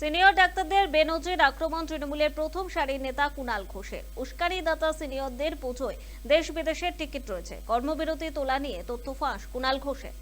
Senior ডাক্তারদের বেনজির আক্রমণ তৃণমূলের প্রথম সারির নেতা কুণাল ঘোষের। উস্কানিদাতা সিনিয়রদের পুজোয় দেশ বিদেশের টিকিট রয়েছে। কর্মবিরতি তোলা নিয়ে তথ্য ফাঁস কুণাল ঘোষের।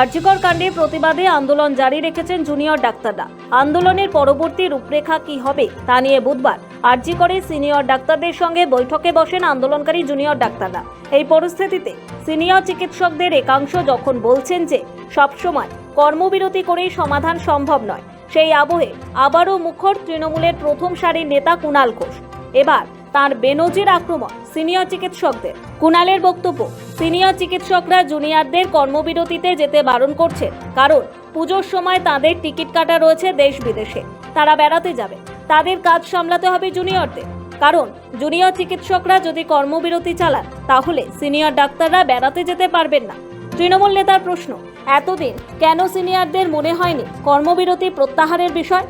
আর্যিকর কাণ্ডে প্রতিবাদে আন্দোলন জারি রেখেছেন জুনিয়র ডাক্তাররা। আন্দোলনের পরবর্তী রূপরেখা কি হবে তা নিয়ে বুধবার আর্যিকরে সিনিয়র ডাক্তারদের সঙ্গে বৈঠকে বসেন আন্দোলনকারী জুনিয়র ডাক্তাররা। এই পরিস্থিতিতে সিনিয়র চিকিৎসকদের একাংশ যখন বলছেন যে, সবসময় কর্মবিরতি করেই সমাধান সম্ভব নয় সেই আবহে আবারও মুখর তৃণমূলের প্রথম সারির নেতা কুণাল ঘোষ। এবার তার বেনজির আক্রমণ সিনিয়র চিকিৎসকদের। কুণালের বক্তব্য, সিনিয়র চিকিৎসকরা জুনিয়রদের কর্মবিরতিতে যেতে বারণ করছে কারণ পুজোর সময় তাদের টিকিট কাটা রয়েছে দেশ বিদেশে। তারা বেড়াতে যাবে। তাদের কাজ সামলাতে হবে জুনিয়রদের। কারণ জুনিয়র চিকিৎসকরা যদি কর্মবিরতি চালান, তাহলে সিনিয়র ডাক্তাররা বেড়াতে যেতে পারবেন না। তৃণমূল নেতার প্রশ্ন, এতদিন কেন সিনিয়রদের মনে হয়নি কর্মবিরতি প্রত্যাহারের বিষয়?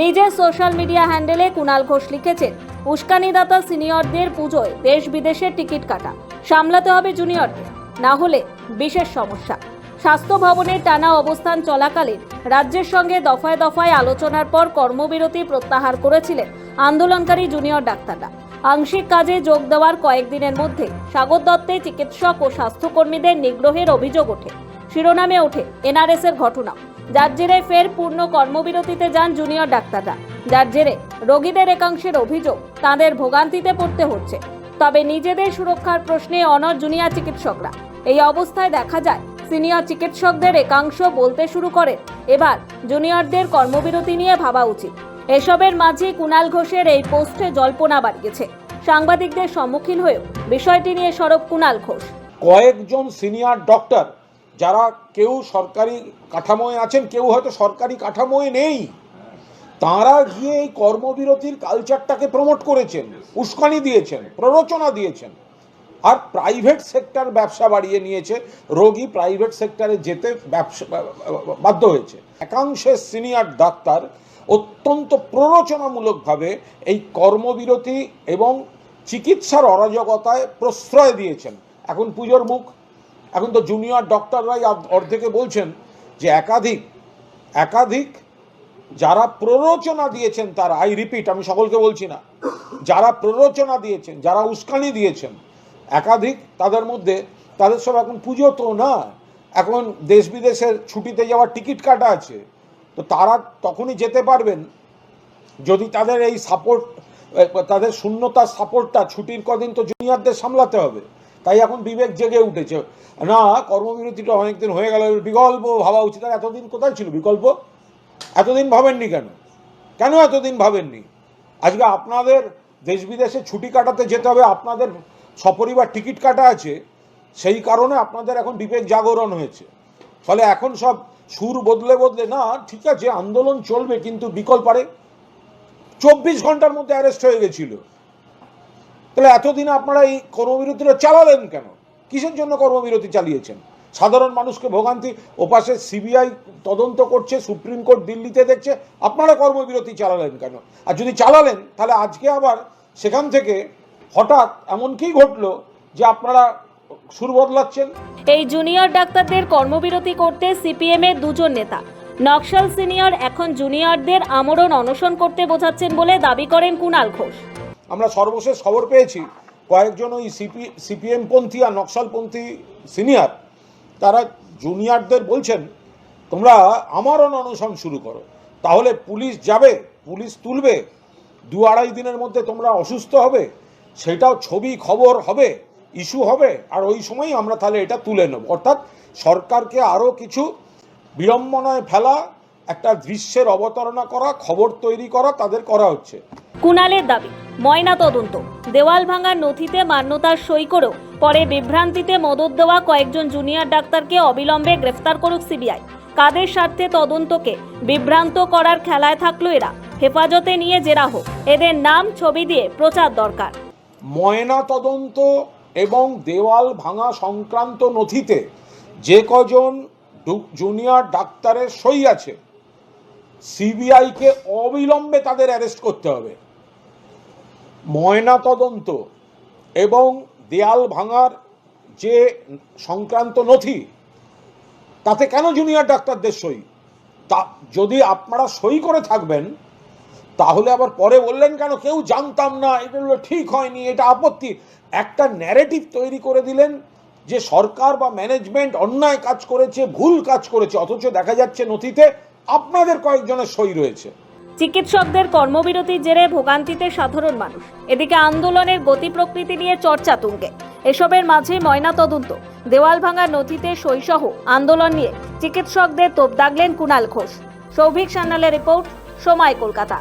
নিজের সোশ্যাল মিডিয়া হ্যান্ডেলে কুণাল ঘোষ লিখেছেন, উস্কানিদাতা সিনিয়রদের পুজোয় দেশ বিদেশের টিকিট কাটা, সামলাতে হবে জুনিয়রদের, না হলে বিশেষ সমস্যা। স্বাস্থ্য ভবনের টানা অবস্থান চলাকালীন রাজ্যের সঙ্গে দফায় দফায় আলোচনার পর কর্মবিরতি প্রত্যাহার করেছিলেন আন্দোলনকারী জুনিয়র ডাক্তাররা। আংশিক কাজে যোগ দেওয়ার কয়েকদিনের মধ্যে স্বাগত দত্তে চিকিৎসক ও স্বাস্থ্যকর্মীদের নিগ্রহের অভিযোগ ওঠে। শিরোনামে ওঠে এনআরএস এর ঘটনা। যার জেরে ফের পূর্ণ কর্মবিরতিতে যান জুনিয়র ডাক্তাররা। যার জেরে রোগীদের একাংশের অভিযোগ তাদের ভোগান্তিতে পড়তে হচ্ছে। তবে নিজেদের সুরক্ষার প্রশ্নে অনর জুনিয়র চিকিৎসকরা। এই অবস্থায় দেখা যায়, সিনিয়র চিকিৎসকদের একাংশ বলতে শুরু করে এবার জুনিয়রদের কর্মবিরতি নিয়ে ভাবা উচিত। এসবের মাঝে কুণাল ঘোষের এই পোস্টে জল্পনা বাড়িয়েছে। সাংবাদিকদের সম্মুখীন হয়েও বিষয়টি নিয়ে সরব কুণাল ঘোষ। কয়েকজন সিনিয়র ডক্টর, যারা কেউ সরকারি কাঠামোয় আছেন, কেউ হয়তো সরকারি কাঠামোয় নেই, তারা গিয়ে এই কর্মবিরতির কালচারটাকে প্রমোট করেছেন, উস্কানি দিয়েছেন, প্ররোচনা দিয়েছেন। আর প্রাইভেট সেক্টর ব্যবসা বাড়িয়ে নিয়েছে, রোগী প্রাইভেট সেক্টরে যেতে ব্যবসা, বাধ্য হয়েছে। একাংশের সিনিয়র ডাক্তার অত্যন্ত প্ররোচনামূলকভাবে এই কর্মবিরতি এবং চিকিৎসার অরাজকতায় প্রশ্রয় দিয়েছেন। এখন পুজোর মুখ। এখন তো জুনিয়র ডক্টররাই অর্ধেকে বলছেন যে একাধিক একাধিক যারা প্ররোচনা দিয়েছেন তার আই রিপিট আমি সকলকে বলছি না, যারা প্ররোচনা দিয়েছেন, যারা উস্কানি দিয়েছেন, একাধিক তাদের মধ্যে, তাদের সব এখন পুজো তো না, এখন দেশ বিদেশের ছুটিতে যাওয়ার টিকিট কাটা আছে তো তারা তখনই যেতে পারবেন যদি তাদের এই সাপোর্ট তাদের শূন্যতার সাপোর্টটা ছুটির কদিন তো জুনিয়রদের সামলাতে হবে। তাই এখন বিবেক জেগে উঠেছে। না, কর্মবিরতিটা অনেকদিন হয়ে গেল বিকল্প ভাবা উচিত। আর এতদিন কোথায় ছিল বিকল্প? এতদিন ভাবেননি কেন? কেন এতদিন ভাবেননি? আজকে আপনাদের দেশ বিদেশে ছুটি কাটাতে যেতে হবে, আপনাদের সপরিবার টিকিট কাটা আছে, সেই কারণে আপনাদের এখন বিবেক জাগরণ হয়েছে। ফলে এখন সব সুর বদলে বদলে, না, ঠিক আছে, আন্দোলন চলবে, কিন্তু বিকল্প পারে চব্বিশ ঘণ্টার মধ্যে অ্যারেস্ট হয়ে গেছিল। তাহলে এতদিন আপনারা এই কর্মবিরতিটা চালালেন কেন? কিসের জন্য কর্মবিরতি চালিয়েছেন? সাধারণ মানুষকে ভোগান্তি, ওপাশে সিবিআই তদন্ত করছে, সুপ্রিম কোর্ট দিল্লিতে দেখছে, আপনারা কর্মবিরতি চালালেন কেন? আর যদি চালালেন, তাহলে আজকে আবার সেখান থেকে হঠাৎ এমন কি ঘটলো যে আপনারা সুর বদলাচ্ছেন। এই জুনিয়র ডাক্তারদের কর্মবিরতি করতে সিপিএম এর দুজন নেতা। নকশাল সিনিয়র এখন জুনিয়রদের আমরণ অনশন করতে বোঝাচ্ছেন বলে দাবি করেন কুণাল ঘোষ। আমরা সর্বশেষ খবর পেয়েছি কয়েকজন ওই সিপি সিপিএম পন্থী আর নকশালপন্থী সিনিয়র তারা জুনিয়রদের বলছেন তোমরা আমারও অনশন শুরু করো। তাহলে পুলিশ যাবে পুলিশ তুলবে দু আড়াই দিনের মধ্যে তোমরা অসুস্থ হবে সেটাও ছবি খবর হবে। ইস্যু হবে আর ওই সময়ই আমরা তাহলে এটা তুলে নেব। অর্থাৎ সরকারকে আরও কিছু বিড়ম্বনায় ফেলা একটা দৃশ্যের অবতারণা করা খবর তৈরি করা তাদের করা হচ্ছে। কুণালের দাবি ময়না তদন্ত। দেওয়াল ভাঙার নথিতে মান্যতার সই করেও পরে বিভ্রান্তিতে মদত দেওয়া কয়েকজন জুনিয়র ডাক্তারকে অবিলম্বে গ্রেফতার করুক সিবিআই। কাদের স্বার্থে তদন্তকে বিভ্রান্ত করার খেলায় থাকল এরা। হেফাজতে নিয়ে জেরা হোক। এদের নাম ছবি দিয়ে প্রচার দরকার। ময়না তদন্ত এবং দেওয়াল ভাঙা সংক্রান্ত নথিতে যে কজন জুনিয়র ডাক্তারের সই আছে, সিবিআইকে অবিলম্বে তাদের অ্যারেস্ট করতে হবে। ময়না তদন্ত এবং দেয়াল ভাঙার যে সংক্রান্ত নথি, তাতে কেন জুনিয়র ডাক্তারদের সই? তা যদি আপনারা সই করে থাকবেন তাহলে আবার পরে বললেন কেন? কেউ জানতাম না। এটা ঠিক হয়নি, এটা আপত্তি। একটা ন্যারেটিভ তৈরি করে দিলেন যে সরকার বা ম্যানেজমেন্ট অন্যায় কাজ করেছে, ভুল কাজ করেছে, অথচ দেখা যাচ্ছে নথিতে আপনাদের কয়েকজনের সই রয়েছে। চিকিৎসকদের কর্মবিরতির জেরে ভোগান্তিতে সাধারণ মানুষ। এদিকে আন্দোলনের গতি প্রকৃতি নিয়ে চর্চা তুঙ্গে। এসবের মাঝে ময়না তদন্ত দেওয়াল ভাঙা নথিতে সইসহ আন্দোলন নিয়ে চিকিৎসকদের তোপ দাগলেন কুণাল ঘোষ। সৌভিক সান্যালের রিপোর্ট, সময় কলকাতা।